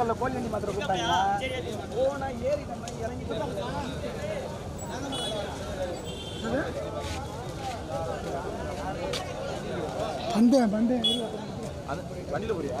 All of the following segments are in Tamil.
நாமக்கல்ல கோழி வண்டி மாத்திர கூப்பிட்டாங்க போனா ஏறி நம்ம இறங்கி பந்தயம் அது வண்டியில் போறியா?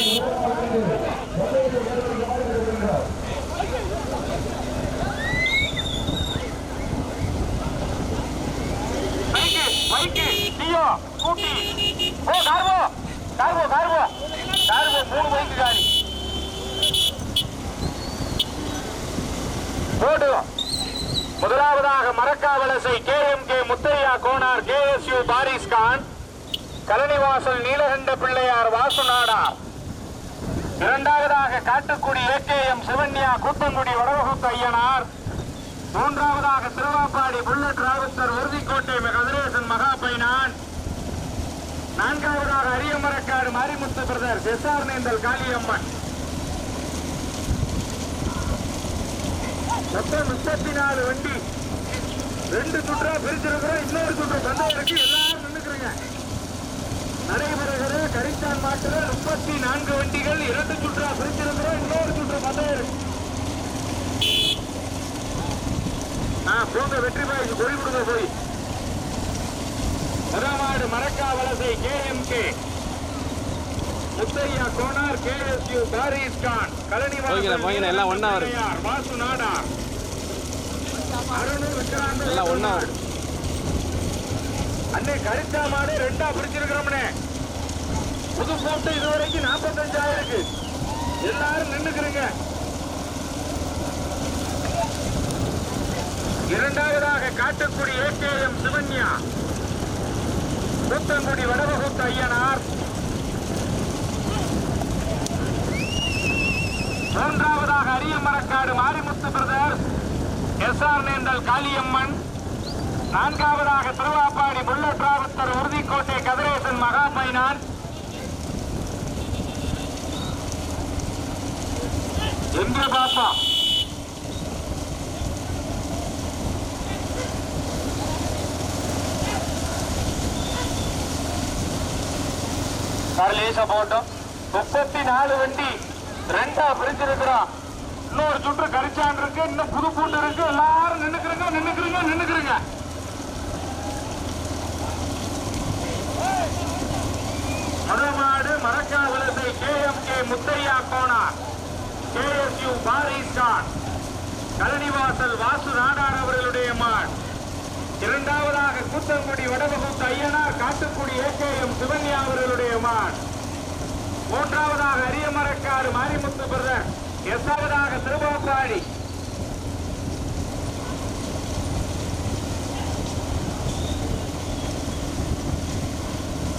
பைக்கு பைக்கு டியோ ஸ்கூட்டி ஓ கார்போ கார்போ கார்போ கார்போ மூணு பைக்கு காரி போடு முதலாவதாக Marakkavalasai K M K Muthaiya Konar K S U Paris Khan Vasal Neelakanda Pillaiyar Vasu Nadar இரண்டாவதாக காட்டுக்குடி ஏகேஎம் சிவன்யா கூத்தங்குடி வடவகுத்த ஐயனார். மூன்றாவதாக திருவாப்பாடி புல்லட் ராவுத்தர் உறுதிக்கோட்டை கதிரேசன் மகாபைனான். நான்காவதாக அரியமரக்காடு மாரிமுத்து பிரதர் எஸ்ஆர் நேந்தல் காளியம்மன். மொத்தம் முப்பத்தி நாலு வண்டி. ரெண்டு சுற்றா பிரிச்சிருக்கிறோம் இன்னொரு சுற்று சந்தை இருக்கு எல்லாரும் நடைபெறுகிற கரிச்சான் மாட்டுல முப்பத்தி நான்கு வண்டிகள் இரண்டு சுற்றா பிரிச்சிருக்கிறோம் இன்னொரு சுற்று பந்தயம் ஆ போங்க வெற்றி பாய்க்கு குறி கொடுங்க போய். முதமாடு Marakkavalasai K M K Muthaiya Konar K S U Paris Khan Kalani எல்லாம் ஒண்ணா வரும். வாசு நாடார். அருண் விக்ராந்த் எல்லாம் ஒண்ணா வரும். அன்னை கரிச்சா மாடு ரெண்டா பிரிச்சிருக்கிறோம்னே. புது போட்டு இதுவரைக்கும் நாற்பத்தஞ்சாயிருக்கு எல்லாரும் நின்னுக்கிறீங்க. இரண்டாவதாக காட்டுக்குடி ஏகேஎம் சிவன்யா கூத்தங்குடி வடவகுத்த ஐயனார். மூன்றாவதாக Ariyamarakkadu Marimuthu brother. S R Nenthal Kaliamman. நான்காவதாக திருவாப்பாடி புல்லட் ராவுத்தர் உறுதிக்கோட்டை கதிரேசன் மகாபைனான் எங்கே பாப்பா லேசா போட்டோம் முப்பத்தி நாலு வண்டி ரெண்டா பிரிச்சிருக்கிறோம் இன்னொரு சுற்று கரிச்சான் இருக்கு இன்னும் புது பூண்டு இருக்கு. எல்லாரும் நின்னுக்கிறீங்க நின்னுக்கிறீங்க நின்னுக்கிறீங்க. மதமாடு K M K Muthaiya Konar K S Kalanivasal Vasu Nadar அவர்களுடைய மான். இரண்டாவதாக கூத்தங்குடி வடவகுத்த ஐயனார் காட்டுக்குடி ஏகேஎம் சிவன்யா அவர்களுடைய மான். மூன்றாவதாக அரியமரக்காடு மாரிமுத்து பிரதர். எட்டாவதாக திருவாப்பாடி.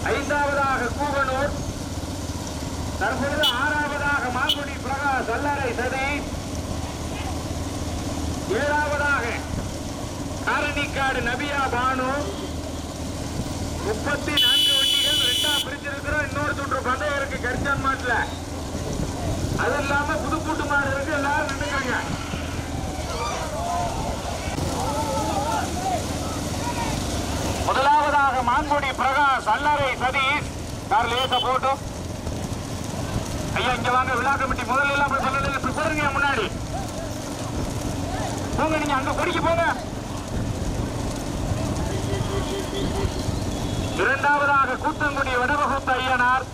ஐந்தாவதாக கூவனூர். தற்பொழுது ஆறாவதாக மாங்குடி பிரகாஷ் அல்லறை சதி. ஏழாவதாக காரணிக்காடு நபியா பானு. முப்பத்தி நான்கு வண்டிகள் ரெண்டா பிரிச்சிருக்கிறோம் இன்னொரு சுற்று பந்தயம் இருக்கு கரிச்சான் மாட்டுல. அது இல்லாம புதுக்கூட்டு மாடு இருக்கு எல்லாரும் நின்றுக்காங்க முதலாவதாக மாங்குடி பிரகாஷ் அல்லறை சதீஷ் கார் லேச போட்டும் ஐயா இங்க வாங்க விழா கமிட்டி. முதல்ல எல்லாம் போய் சொல்லல இப்படி போடுங்க முன்னாடி. போங்க நீங்க அங்க குடிக்க போங்க. இரண்டாவதாக கூத்தங்குடி வடவகுத்த ஐயனார்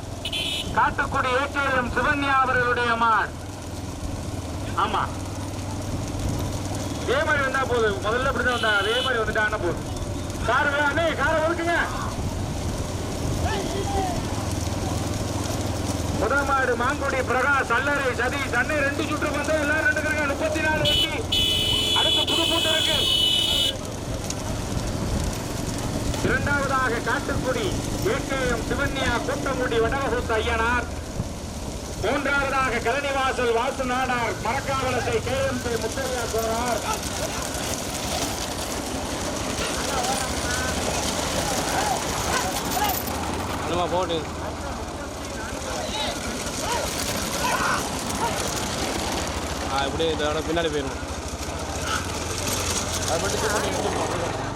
காட்டுக்குடி ஏகேஎம் சிவன்யா அவர்களுடைய மான். ஆமா. அதே மாதிரி வந்தா போதும். முதல்ல இப்படிதான் வந்தா அதே மாதிரி வந்துட்டாங்கன்னா போதும். கார் அண்ணே காரை ஒதுக்குங்க. புதமாடு மாங்குடி பிரகாஷ் அல்லரை சதீஷ் அன்னை ரெண்டு சுற்று வந்து எல்லாரும் ரெண்டு இருக்காங்க முப்பத்தி நாலு வண்டி அடுத்து புது பூட்டு இருக்கு. இரண்டாவதாக காட்டுக்குடி ஏகேஎம் சிவன்யா கூட்டங்குடி வடவகுத்த ஐயனார். மூன்றாவதாக கலனிவாசல் வாசு நாடார் மரக்காவலத்தை கே எம் முத்தையா கோனார் போட்டு அப்படியே இதோட பின்னாடி போயிடும் அது மட்டும்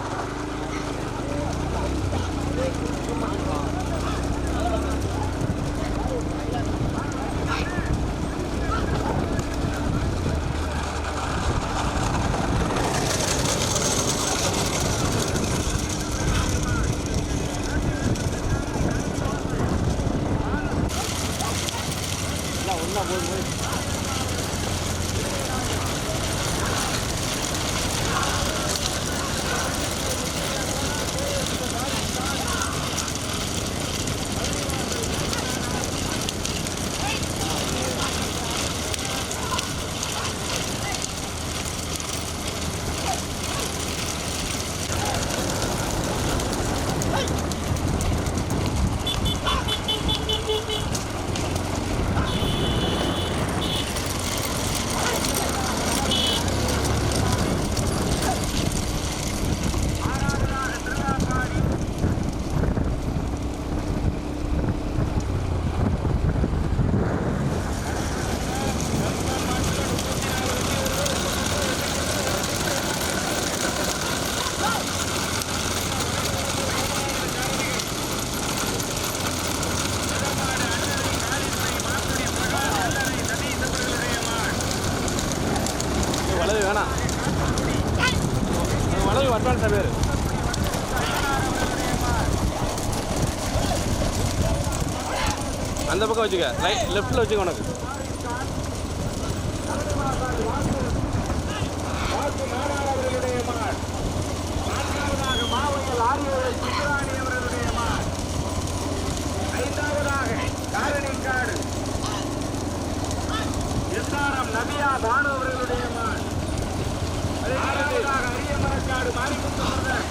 வச்சுக்க. ரைட் லெஃப்ட்டில் வச்சுக்க உனக்கு வாசு நாடார் அவர்களுடைய மான் நான்காவதாக மாவையில் ஆரியவர்கள் சுந்தராணி அவர்களுடைய மான் ஐந்தாவதாக காரணிக்காடு எஸ்ஆர்எம் நபியா பானு அவர்களுடைய மான் ஆறாவதாக அரியமரக்காடு மாரிமுத்து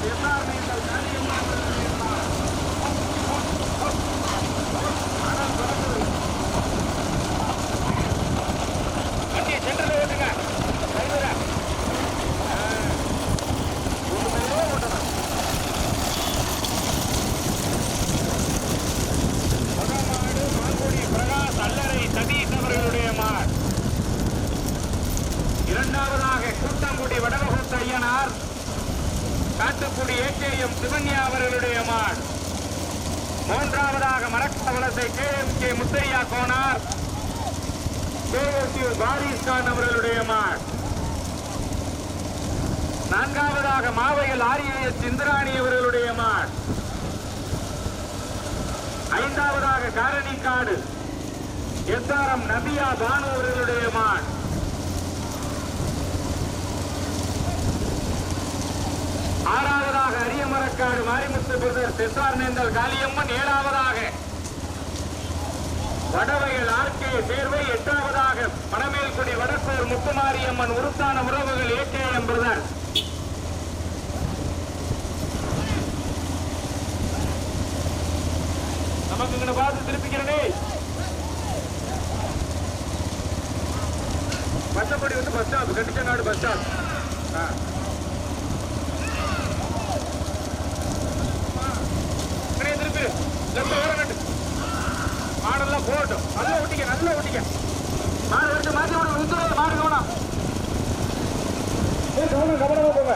எஸ்ஆர் நீங்கள் காளியம்மா அவர்களுடைய மான் ஆனால் தொடர்ந்து வண்டியை சென்டரில் ஓட்டுங்க டிரைவரா மகமாடு மாங்குடி பிரகாஷ் அல்லறை சதீஷ் அவர்களுடைய மார் இரண்டாவதாக கூட்டங்குடி வடவகுத்த ஐயனார் காட்டுக்குடி ஏகேஎம் சிவன்யா அவர்களுடைய மார் மூன்றாவதாக Marakkavalasai K M K Muthaiya Konar. KSU Paris Khan அவர்களுடைய மார் நான்காவதாக மாவையில் ஆரியஎஸ் இந்திராணி அவர்களுடைய மார் ஐந்தாவதாக காரணிக்காடு. எஸ்ஆர்எம் நபியா பானு அவர்களுடைய மான் ஆறாவதாக பாலக்காடு மாரிமுத்து பிரதர் எஸ்ஆர் நேந்தல் காளியம்மன் ஏழாவதாக. வடவையில் ஆர்கே சேர்வை எட்டாவதாக. மணமேல்குடி வடக்கூர் முத்துமாரியம்மன் உருத்தான உறவுகள் ஏகேஎம் பிரதர். நமக்கு இங்க பார்த்து திருப்பிக்கிறனே. பச்சப்படி வந்து bus stop Kattichangadu bus stop. ஆ. லெஃப்ட் ஓரம் கட்டு மாடெல்லாம் போட்டும் நல்லா ஒட்டிக்க நல்லா ஒட்டிக்க மாடு எடுத்து மாற்றி விட உந்துறது மாடு கவனம் கவனமா போங்க.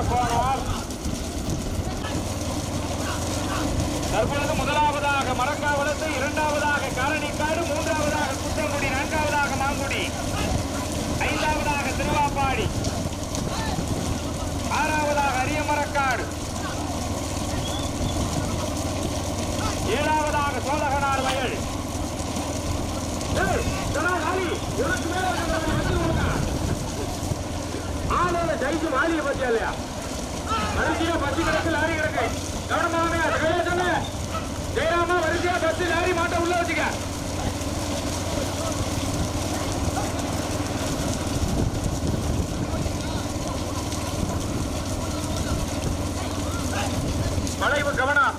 கே முத்தையா தற்பொழுது முதலாவதாக மரக்காவலத்து இரண்டாவதாக காரணிக்காடு மூன்றாவதாக குத்தங்குடி நான்காவதாக மாங்குடி ஐந்தாவதாக திருவாப்பாடி ஆறாவதாக அரியமரக்காடு ஏழாவதாக சோழகனார் வயல் ஏய், இதெல்லாம் வாலி, உனக்கு மேல இருக்கிறவங்க வந்து கொடுங்க. ஆளோட ஜெயிச்சு பத்தியா இல்லையா? வரிசையா பத்தி கிடக்கு லாரி கிடக்கு. கவனமாவே அது கையில சொன்ன ஜெயராமா வரிசையா பத்து லாரி மாட்ட உள்ள வச்சுக்க. வளைவு கவனம்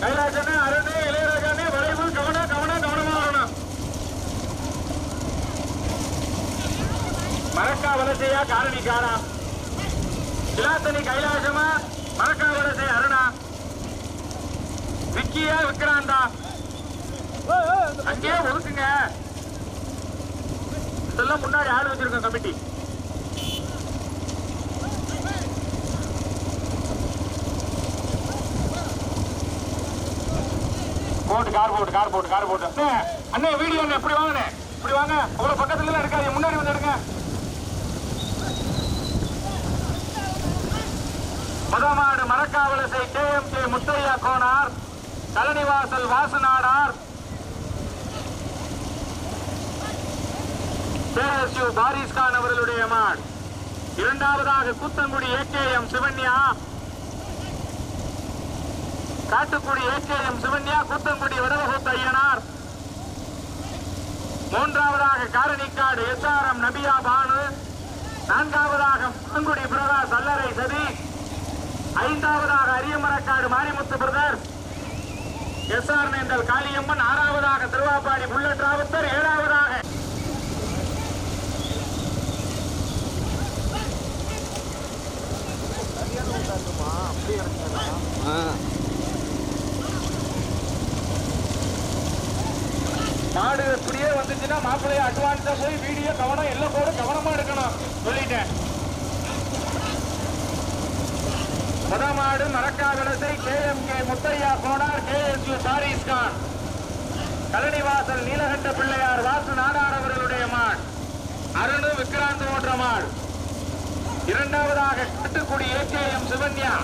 கைலாசனே அருணே இளையராஜானே வளைவு கவனம் கவனம் கவனமா வரணும் மரக்கா வலசையா காரணி காரா விலாசனி கைலாசமா? மரக்காவரசை அருணா? விக்கியா விக்ராந்தா அங்கேயே ஒதுக்குங்க. இதெல்லாம் முன்னாடி ஆள் வச்சிருக்கோம் கமிட்டி. போட்டு கார் போட்டு கார் போட்டு கார் போட்டு. அண்ணே, அண்ணே வீடியோ அண்ணே இப்படி வாங்கண்ணே. இப்படி வாங்க. உங்களை பக்கத்துல இருக்காது முன்னாடி வந்து எடுங்க. முதமாடு Marakkavalasai K M K Muthaiya Konar Kalanivasal Vasu Nadar KSU Paris Khan அவர்களுடைய மாடு. இரண்டாவதாக கூத்தங்குடி ஏகேஎம் சிவன்யா காட்டுக்குடி ஏகேஎம் சிவன்யா கூத்தங்குடி வடவகுத்த ஐயனார். மூன்றாவதாக காரணிக்காடு எஸ்ஆர்எம் நபியா பானு. நான்காவதாக மாங்குடி பிரகாஷ் அல்லரை சதி. ஐந்தாவதாக Ariyamarakkadu Marimuthu brother. S R Nenthal Kaliamman ஆறாவதாக திருவாப்பாடி புல்லட் ராவுத்தர் ஏழாவதாக. ஆ மாடு இப்படியே வந்துச்சுன்னா மாப்பிள்ளைய அட்வான்ஸா போய் வீடியோ கவனம் எல்லாம் போட கவனமா எடுக்கணும் சொல்லிட்டேன். முதமாடு Marakka Marakkavalasai K M K Muthaiya Konar K S U சாரிஸ் Khan. Kalanivasal Neelakanta Pillaiyar Vasu Nadar அவர்களுடைய அருணு விக்ராந்த் ஓன்ற மாடு இரண்டாவதாக கட்டுக்குடி ஏகேஎம் சிவன்யா.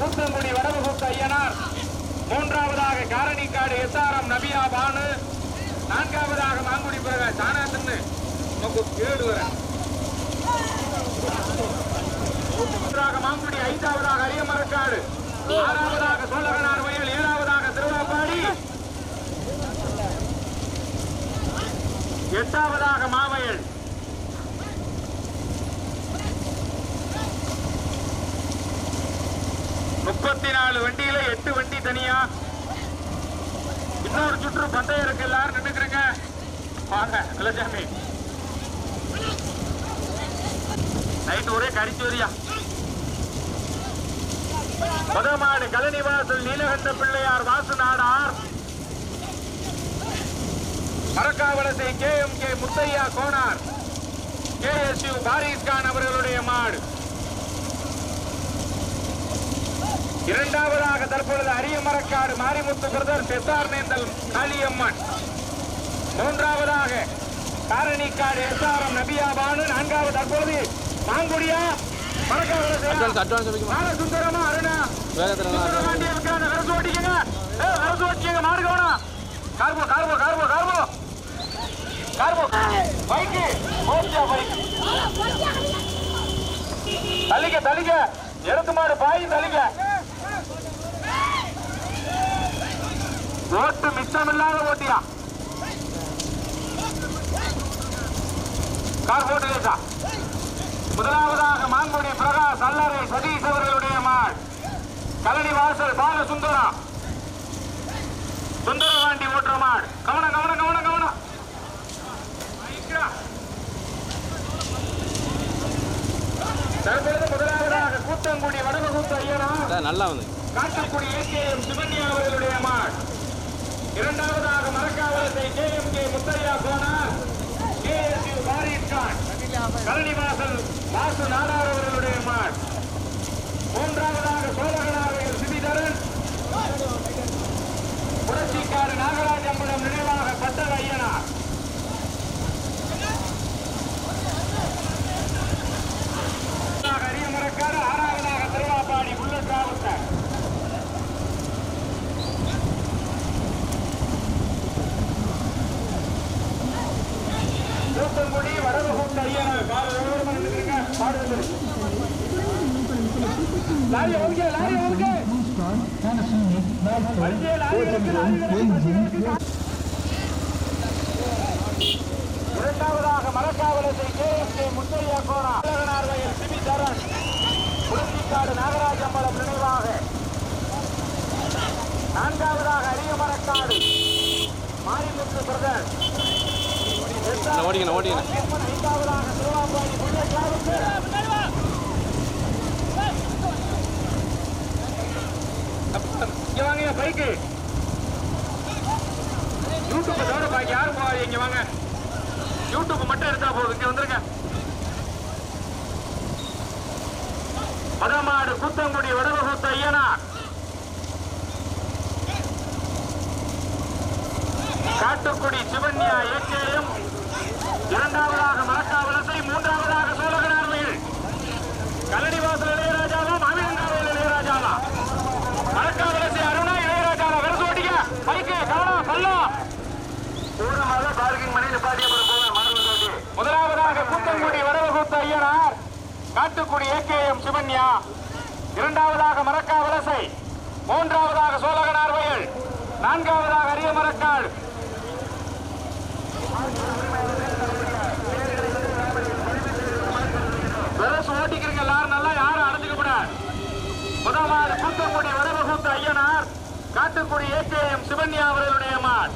கூத்தங்குடி வடமுகுத்த ஐயனார். மூன்றாவதாக காரணிக்காடு எஸ்ஆர்எம் நபியா பானு. நான்காவதாக மாங்குடி பிரகாஷ் தானா தின்னு நமக்கு கேடு வர. மாங்குடி ஐந்தாவதாக அரியமரக்காடு. ஆறாவதாக சோழகனார் வயல் ஏழாவதாக திருவாப்பாடி. எட்டாவதாக மாவயல். முப்பத்தி நாலு வண்டியில எட்டு வண்டி தனியா. இன்னொரு சுற்று பந்தயம் இருக்கு எல்லாரும் நின்னுக்கிறீங்க. வாங்க நிலசாமி நைட் ஒரே கடிச்சு வரியா Kalanivasal Neelakanta Pillaiyar Vasu Nadar மரக்காவலத்தை K M K Muthaiya Konar. K S U Pariskhan அவர்களுடைய மாடு. இரண்டாவதாக தற்பொழுது அரியமரக்காடு மாரிமுத்து பிரதர் எஸ்ஆர் நேந்தல் காளியம்மன். மூன்றாவதாக காரணிக்காடு எஸ்ஆர்எம் நபியாபானு. நான்காவது தற்பொழுது மாங்குடியா அட்வான்ஸ் அட்வான்ஸ் சுந்தரமா அருணா. வேகத்தில் ஓட்டிக்கங்க அரசு ஓட்டிக்கங்க மாடு கவனம் கார்போ கார்போ கார்போ கார்போ. கார்போ. பைக்கு. ஓட்டியா பைக் தள்ளிக்க தள்ளிக்க. எருத்து மாடு பாய் தள்ளிக்க. ஓட்டு மிச்சமில்லாத ஓட்டியா? கார் போட்டு லேசா முதலாவதாக மாங்குடி பிரகாஷ் அல்லறை சதீஷ் அவர்களுடைய மாள். கலனி வாசல் பால சுந்தரா சுந்தரவாண்டி ஓட்டுற மாடு கவனம் கவனம் கவனம் கவனம். தற்பொழுது முதலாவதாக கூத்தங்குடி வடமகுத்த ஐயனா. நல்லா வந்து காட்டுக்குடி ஏகேஎம் சிவன்யா அவர்களுடைய மாள். இரண்டாவதாக மரக்காவலத்தை K M K Muthaiya Khan. Kalanivasal Vasu Nadar அவர்களுடைய மாட் மூன்றாவதாக சோழகனாக சிபிதரன். புரட்சிக்காரு நாகராஜ் அம்பலம் நினைவாக பட்டர் ஐயனார். அரியமரக்காடு ஆறாவதாக திருவாப்பாடி புல்லட் ராவுத்தர். தூத்துக்குடி வரவகுண்ட ஐயனார். கால லாரி லாரி வண்டியே லாரி இருக்கு லாரி இருக்கு இரண்டாவதாக மரக்காவலத்தை கே. முத்தையா கோரா. அழகனார் வயல் சிபி தரன் புரட்சிக்காடு நாகராஜ் அம்பலம் நினைவாக. நான்காவதாக அரியமரக்காடு மாரிமுத்து பிரதர். ஓடிக்கணும் ஓடிக்கணும் ஐந்தாவதாக திருவாபாடி புல்லட் ராவுத்தர் இங்க வாங்க பைக்கு யூடியூப் தவிர பாக்கி யாரும் போகாது இங்க வாங்க. யூடியூப் மட்டும் எடுத்தா போதும் இங்க வந்துருங்க. மதமாடு கூத்தங்குடி வடவகுத்த ஐயனார். காட்டுக்குடி சிவன்யா ஏகேஎம் இரண்டாவதாக மரக்காவலத்தை மூன்றாவதாக சோழகனார்வையில் கல்லடிவாசல் இளையராஜாவா மாவீரங்காவையில் இளையராஜாவா? மரக்காவலத்தை அருணா இளையராஜாவா வெறுத்து ஓட்டிக்க பைக்கு கவனம் பள்ளம் ஊரமாக பார்க்கிங் பண்ணி நிப்பாட்டி அப்புறம் போவேன் மாணவன் தோட்டி முதலாவதாக கூத்தங்குடி வரவகுத்த ஐயனார் காட்டுக்குடி ஏகேஎம் சிவன்யா. இரண்டாவதாக மரக்கா வலசை மூன்றாவதாக சோழகனார் வயல் நான்காவதாக அரிய மரக்காடு வெரசு ஓட்டிக்கிறீங்க எல்லாரும் நல்லா யாரும் அடைஞ்சுக்க கூடாது. முதலாவது கூத்தங்குடி வரவகுத்த ஐயனார் காட்டுக்குடி ஏகேஎம் சிவன்யா அவர்களுடைய மான்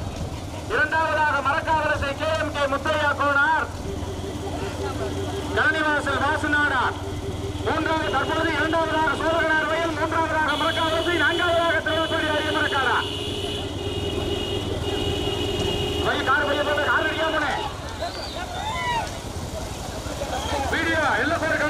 இரண்டாவதாக Marakkavarasai K M K Muthaiya Konar. Karanivasal Vasu Nadar. மூன்றாவது தற்பொழுது இரண்டாவதாக சோழகனார் வயல் மூன்றாவதாக மரக்காவரசை நான்காவதாக திருவத்தூரி அரிய மரக்காரா வழி கார் வழிய போல கார் அடியா போனே வீடியோ எல்ல